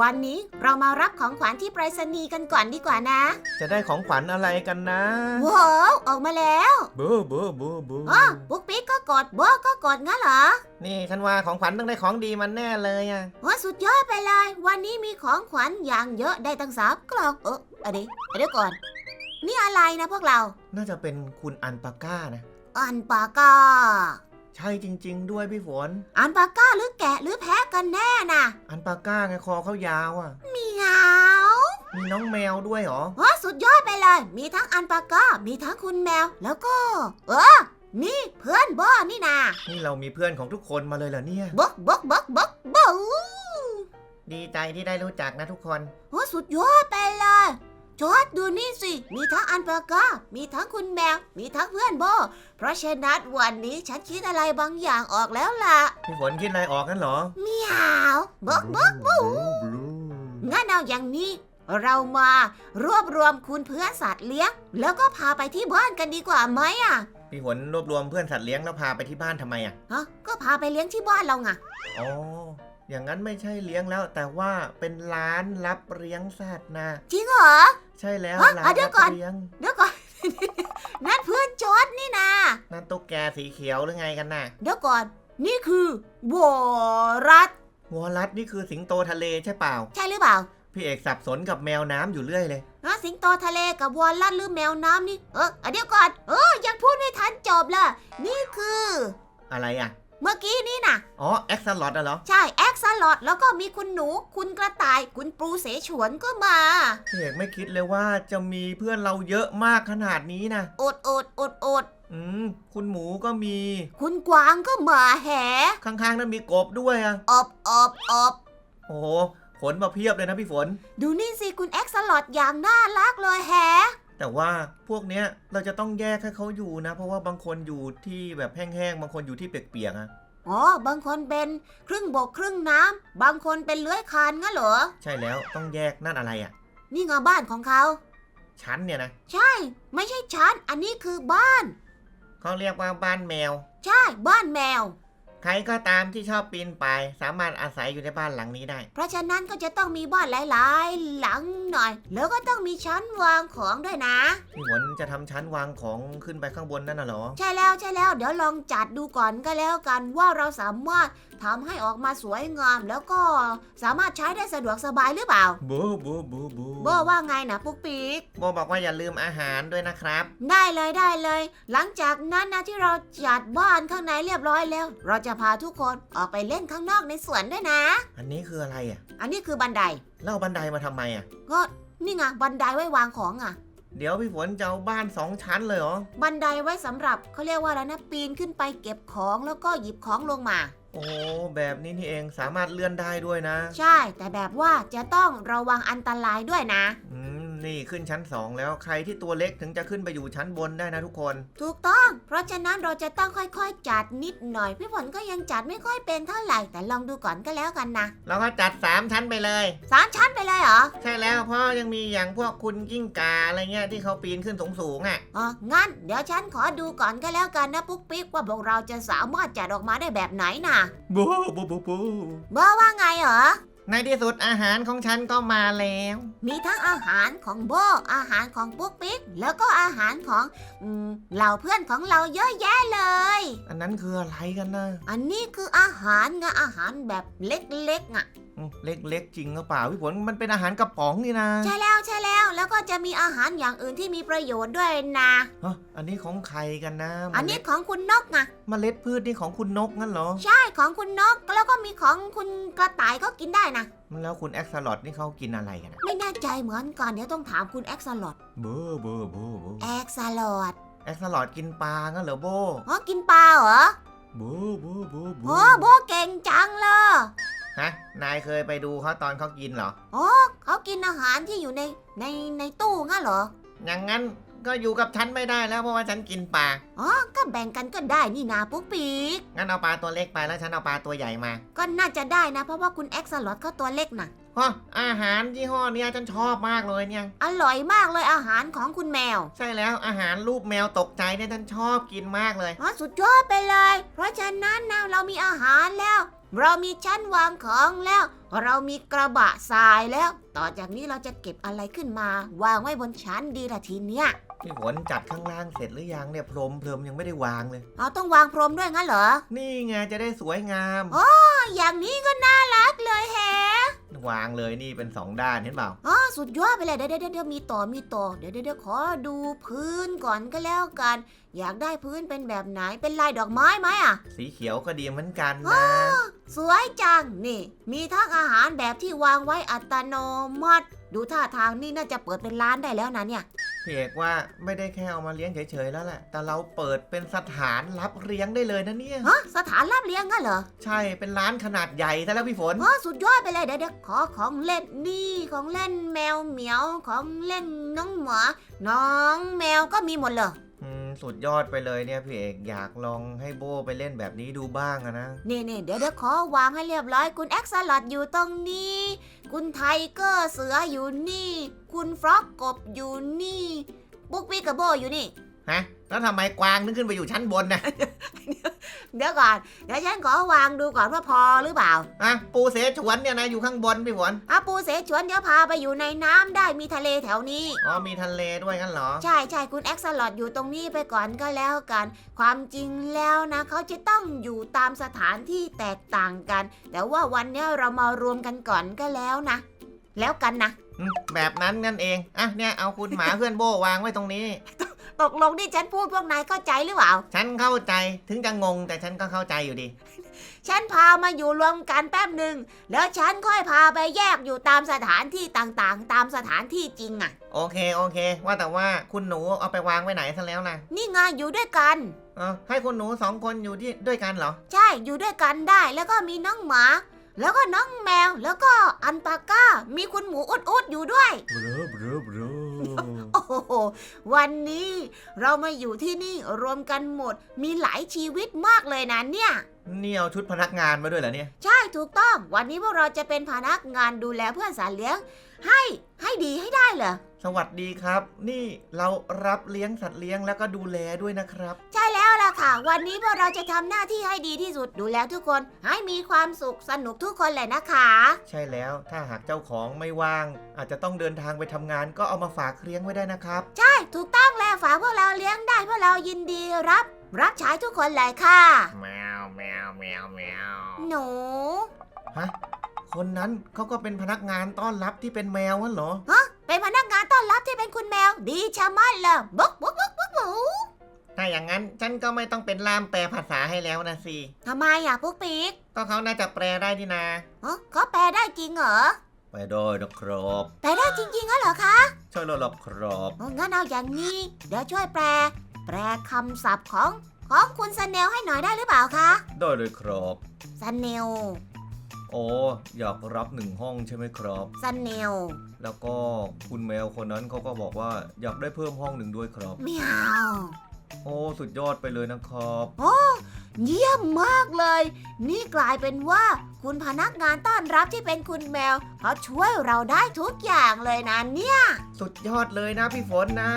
วันนี้เรามารับของขวัญที่ไปรษณีย์กันก่อนดีกว่านะจะได้ของขวัญอะไรกันนะว้าวออกมาแล้วบูบูบูบูอ๋อปุ๊กปิ๊กก็กดโบก็กดงั้นเหรอนี่ฉันว่าของขวัญต้องได้ของดีมันแน่เลยอะว้าสุดยอดไปเลย วันนี้มีของขวัญอย่างเยอะได้ตั้งสามกล่องเอออะเดี๋ยวเดี๋ยวก่อน นี่อะไรนะพวกเรา น่าจะเป็นคุณอันปาก้านะอันปาก้า ใช่จริง ๆ ด้วยพี่ฝน อันปาก้าหรือแกะหรือแพะกันแน่น่ะอันปาก้าไงคอเขายาวอะมีเหงามีน้องแมวด้วยเหรอ ว้าสุดยอดไปเลย มีทั้งอันปาก้า มีทั้งคุณแมว แล้วก็ เออ นี่เพื่อนบ้อนี่นานี่เรามีเพื่อนของทุกคนมาเลยเหรอเนี่ย บกบกบกบกบู๊ดีใจที่ได้รู้จักนะทุกคน ว้าสุดยอดไปเลย จอดดูนี่สิ มีทั้งอันปาก้า มีทั้งคุณแมว มีทั้งเพื่อนโบ เพราะฉะนั้นวันนี้ฉันคิดอะไรบางอย่างออกแล้วล่ะพี่ฝนคิดอะไรออกกันเหรอเหมียวบกบกบูบูงั้นเอาอย่างนี้ เรามารวบรวมคุณเพื่อนสัตว์เลี้ยง แล้วก็พาไปที่บ้านกันดีกว่าไหมอะพี่ฝนรวบรวมเพื่อนสัตว์เลี้ยงแล้วพาไปที่บ้านทำไมอะฮะก็พาไปเลี้ยงที่บ้านเราไงอ๋อ อย่างนั้นไม่ใช่เลี้ยงแล้ว แต่ว่าเป็นร้านรับเลี้ยงสัตว์นะจริงเหรอ ใช่แล้วฮะร้าอะนเดี๋ยวรับก่อนเลี้ยงเดี๋ยวก่อน นั่นเพื่อนจอดนี่นะนั่นตุ๊กแกสีเขียวหรือไงกันน่ะเดี๋ยวก่อน นี่คือวอรัสวอลลัสนี่คือสิงโตทะเลใช่เปล่า ใช่หรือเปล่าพี่เอกสับสนกับแมวน้ำอยู่เรื่อยเลย ฮะสิงโตทะเลกับวอลลัสหรือแมวน้ำนี่ เอออะเดี๋ยวก่อน เออยังพูดไม่ทันจบเลยนี่คือ อะไรอะ เมื่อกี้นี่น่ะอ๋อแอ็กซ์ลอดอะเหรอ ใช่แอ็กซ์ลอดแล้วก็มีคุณหนู คุณกระต่าย คุณปูเสฉวนก็มาพี่เอกไม่คิดเลยว่าจะมีเพื่อนเราเยอะมากขนาดนี้นะอดอดอดอดอืมคุณหมูก็มี คุณกวางก็มาแหข้างๆนั้นมีกบด้วยอะอบอบอบโอ้โหขนมาเพียบเลยนะพี่ฝน ดูนี่สิคุณแอ็กซ์ลอดอย่างน่ารักเลยแฮ แต่ว่าพวกเนี้ยเราจะต้องแยกให้เขาอยู่นะ เพราะว่าบางคนอยู่ที่แบบแห้งๆ บางคนอยู่ที่เปียกๆอะอ๋อ บางคนเป็นครึ่งบกครึ่งน้ำบางคนเป็นเลื้อยคลานงั้นเหรอ ใช่แล้วต้องแยกนั่นอะไรอะนี่ไงบ้านของเขา ชั้นเนี่ยนะใช่ ไม่ใช่ชั้นอันนี้คือบ้าน เขาเรียกว่าบ้านแมว ใช่ บ้านแมว ใครก็ตามที่ชอบปีนป่าย สามารถอาศัยอยู่ในบ้านหลังนี้ได้ เพราะฉะนั้นก็จะต้องมีบ้านหลาย ๆ หลังหน่อย แล้วก็ต้องมีชั้นวางของด้วยนะ พี่ฝนจะทำชั้นวางของขึ้นไปข้างบนนั่นน่ะเหรอ ใช่แล้วใช่แล้ว เดี๋ยวลองจัดดูก่อนก็แล้วกันว่าเราสามารถ ทำให้ออกมาสวยงาม แล้วก็สามารถใช้ได้สะดวกสบายหรือเปล่าบูบูบูบูโบว่าไงนะปุ๊กปิ๊ก โบบอกว่าอย่าลืมอาหารด้วยนะครับ ได้เลยได้เลย หลังจากนั้นนะที่เราจัดบ้านข้างในเรียบร้อยแล้ว เราจะพาทุกคนออกไปเล่นข้างนอกในสวนด้วยนะ อันนี้คืออะไรอะอันนี้คือบันไดเล่าบันไดมาทำไมอะ ก็นี่ไงบันไดไว้วางของอะ เดี๋ยวพี่ฝนจะเอาบ้านสองชั้นเลยเหรอ บันไดไว้สำหรับเขาเรียกว่าอะไรนะปีนขึ้นไปเก็บของแล้วก็หยิบของลงมา โอ้แบบนี้นี่เองสามารถเลื่อนได้ด้วยนะ ใช่ แต่แบบว่าจะต้องระวังอันตรายด้วยนะ อืม นี่ขึ้นชั้นสองแล้วใครที่ตัวเล็กถึงจะขึ้นไปอยู่ชั้นบนได้นะทุกคน ถูกต้อง เพราะฉะนั้นเราจะต้องค่อยๆ จัดนิดหน่อย พี่ฝนก็ยังจัดไม่ค่อยเป็นเท่าไหร่ แต่ลองดูก่อนก็แล้วกันนะเราก็จัดสามชั้นไปเลย สามชั้นไปเลยเหรอ ใช่แล้วเพราะยังมีอย่างพวกคุณกิ้งกาอะไรเงี้ยที่เขาปีนขึ้นสูงๆอะ อ๋อ งั้น เดี๋ยวฉันขอดูก่อนก็แล้วกันนะปุ๊กปิ๊กว่าพวกเราจะสามารถจัดออกมาได้แบบไหนน่ะบูบูบูบูเบอร์ว่าไงเหรอ ในที่สุดอาหารของฉันก็มาแล้ว มีทั้งอาหารของโบอาหารของปุ๊กปิ๊ก แล้วก็อาหารของอืมเหล่าเพื่อนของเราเยอะแยะเลย อันนั้นคืออะไรกันนะอันนี้คืออาหารไงอาหารแบบเล็กๆอะอืมเล็กๆจริงหรือเปล่าพี่ฝนมันเป็นอาหารกระป๋องนี่นะใช่แล้วใช่แล้วแล้วก็จะมีอาหารอย่างอื่นที่มีประโยชน์ด้วยนะฮะอันนี้ของใครกันนะอันนี้ของคุณนกไงเมล็ดพืชนี่ของคุณนกงั้นเหรอ ใช่ของคุณนกแล้วก็มีของคุณกระต่ายก็กินได้นะแล้วคุณแอ็กซ์ลอดนี่เขากินอะไรกันอะไม่แน่ใจเหมือนกันเดี๋ยวต้องถามคุณแอ็กซ์ลอดบูบูบูบูแอ็กซ์ลอดแอ็กซ์ลอดกินปลางั้นเหรอโบอ๋อกินปลาเหรอบูบูบูบูโอ้โบเก่งจังเลย ฮะ นายเคยไปดูเขาตอนเขากินเหรอเขากินอาหารที่อยู่ในในในตู้งั้นเหรอ อย่างนั้นก็อยู่กับฉันไม่ได้แล้วเพราะว่าฉันกินปลา อ๋อ ก็แบ่งกันก็ได้นี่นาปุ๊กปีกงั้นเอาปลาตัวเล็กไปแล้วฉันเอาปลาตัวใหญ่มา ก็น่าจะได้นะ เพราะว่าคุณแอ็กซ์ลอดเขาตัวเล็กนะ ฮะอาหารยี่ห้อเนี้ยฉันชอบมากเลยเนี่ย อร่อยมากเลยอาหารของคุณแมวใช่แล้วอาหารรูปแมวตกใจเนี่ยฉันชอบกินมากเลย อ๋อสุดยอดไปเลย เพราะฉะนั้นนะเรามีอาหารแล้ว เรามีชั้นวางของแล้ว เรามีกระบะทรายแล้ว ต่อจากนี้เราจะเก็บอะไรขึ้นมา วางไว้บนชั้นดีละทีเนี้ยพี่ฝนจัดข้างล่างเสร็จหรือยังเนี่ยพรมเพลิมยังไม่ได้วางเลย เราต้องวางพรมด้วยงั้นเหรอนี่ไงจะได้สวยงามอ๋ออย่างนี้ก็น่ารักเลยแฮะ วางเลยนี่เป็นสองด้านเห็นเปล่าอ๋อสุดยอดไปเลยเดี๋ยวเดี๋ยวเดี๋ยวมีต่อมีต่อเดี๋ยวเดี๋ยวเดี๋ยวขอดูพื้นก่อนก็แล้วกัน อยากได้พื้นเป็นแบบไหนเป็นลายดอกไม้ไหมอะ สีเขียวก็ดีเหมือนกันนะ สวยจังนี่ มีทั้งอาหารแบบที่วางไว้อัตโนมัติ ดูท่าทางนี่น่าจะเปิดเป็นร้านได้แล้วนะเนี่ย พี่เอกว่าไม่ได้แค่เอามาเลี้ยงเฉยๆแล้วแหละ แต่เราเปิดเป็นสถานรับเลี้ยงได้เลยนะเนี่ย ฮะสถานรับเลี้ยงงั้นเหรอใช่ เป็นร้านขนาดใหญ่ซะแล้วพี่ฝนอ๋อสุดยอดไปเลยเดี๋ยวเดี๋ยวขอของเล่นนี่ของเล่นแมวเหมียวของเล่นน้องหมาน้องแมวก็มีหมดเลยอืม สุดยอดไปเลยเนี่ยพี่เอกอยากลองให้โบไปเล่นแบบนี้ดูบ้างอะนะ นี่นี่เดี๋ยวเดี๋ยวขอวางให้เรียบร้อยคุณแอ็กซ์ลอดอยู่ตรงนี้ คุณไทเกอร์เสืออยู่นี่ คุณฟรอกกบอยู่นี่ปุ๊กปิ๊กกับโบอยู่นี่ ฮะ แล้วทำไมกวางนึกขึ้นไปอยู่ชั้นบนนะ เดี๋ยวก่อน เดี๋ยวฉันขอวางดูก่อนว่าพอหรือเปล่าอะปูเสฉวนเนี่ยนะอยู่ข้างบนพี่ฝนอาปูเสฉวนเดี๋ยวพาไปอยู่ในน้ำได้มีทะเลแถวนี้ อ๋อมีทะเลด้วยงั้นเหรอ ใช่ใช่คุณแอ็กซ์ลอดอยู่ตรงนี้ไปก่อนก็แล้วกัน ความจริงแล้วนะเขาจะต้องอยู่ตามสถานที่แตกต่างกัน แต่ว่าวันเนี้ยเรามารวมกันก่อนก็แล้วนะ แล้วกันนะ อืมแบบนั้นนั่นเอง อะเนี่ยเอาคุณหมา เพื่อนโบวางไว้ตรงนี้ ตกลงที่ฉันพูดพวกนายเข้าใจหรือเปล่า ฉันเข้าใจถึงจะงงแต่ฉันก็เข้าใจอยู่ดี ฉันพามาอยู่รวมกันแป๊บหนึ่งแล้วฉันค่อยพาไปแยกอยู่ตามสถานที่ต่างๆ ตามสถานที่จริงอะ่ะ โอเคโอเค ว่าแต่ว่าคุณหนูเอาไปวางไว้ไหนซะแล้วนะนี่ไงอยู่ด้วยกัน เออให้คุณหนูสองคนอยู่ที่ด้วยกันเหรอ ใช่อยู่ด้วยกันได้แล้วก็มีน้องหมา แล้วก็น้องแมวแล้วก็อันปาก้า มีคุณหมูอุดๆอยู่ด้วย เบรอเบรอเบรอโอ้โห วันนี้เรามาอยู่ที่นี่รวมกันหมดมีหลายชีวิตมากเลยนะเนี่ย นี่เอาชุดพนักงานมาด้วยเหรอเนี่ย ใช่ถูกต้อง วันนี้พวกเราจะเป็นพนักงานดูแลเพื่อนสัตว์เลี้ยง ให้ให้ดีให้ได้เหรอ สวัสดีครับ นี่เรารับเลี้ยงสัตว์เลี้ยงแล้วก็ดูแลด้วยนะครับ ใช่แล้วล่ะ ค่ะ วันนี้พวกเราจะทำหน้าที่ให้ดีที่สุดดูแลทุกคนให้มีความสุขสนุกทุกคนเลยนะคะ ใช่แล้วถ้าหากเจ้าของไม่ว่าง อาจจะต้องเดินทางไปทำงานก็เอามาฝากเลี้ยงไว้ได้นะครับ ใช่ถูกต้องแล้วฝากพวกเราเลี้ยงได้พวกเรายินดีรับ รับใช้ทุกคนเลยค่ะ แมวแมวแมวแมวหนูฮะคนนั้นเขาก็เป็นพนักงานต้อนรับที่เป็นแมวงั้นเหรอ เป็นพนักงานต้อนรับที่เป็นคุณแมว ดีชะมัดเลยบุ๊กบุ๊กบุ๊กบุ๊กบุ๊ก ถ้าอย่างนั้นฉันก็ไม่ต้องเป็นล่ามแปลภาษาให้แล้วนะสิทำไมอะปุ๊กปิ๊กก็เขาน่าจะแปลได้นี่นาอ๋อเขาแปลได้จริงเหรอ ไปได้นะครับแปลได้จริงๆเหรอคะใช่แล้วล่ะครับอ๋องั้นเอาอย่างนี้ เดี๋ยวช่วยแปล แปลคำศัพท์ของของคุณสเนลให้หน่อยได้หรือเปล่าคะได้เลยครับสเนลโอ้อยากรับหนึ่งห้องใช่ไหมครับ สเนลแล้วก็คุณแมวคนนั้นเขาก็บอกว่าอยากได้เพิ่มห้องหนึ่งด้วยครับเมียว โอ้สุดยอดไปเลยนะครับเยี่ยมมากเลย นี่กลายเป็นว่า คุณพนักงานต้อนรับที่เป็นคุณแมวเขาช่วยเราได้ทุกอย่างเลยนะเนี่ย สุดยอดเลยนะพี่ฝนนะ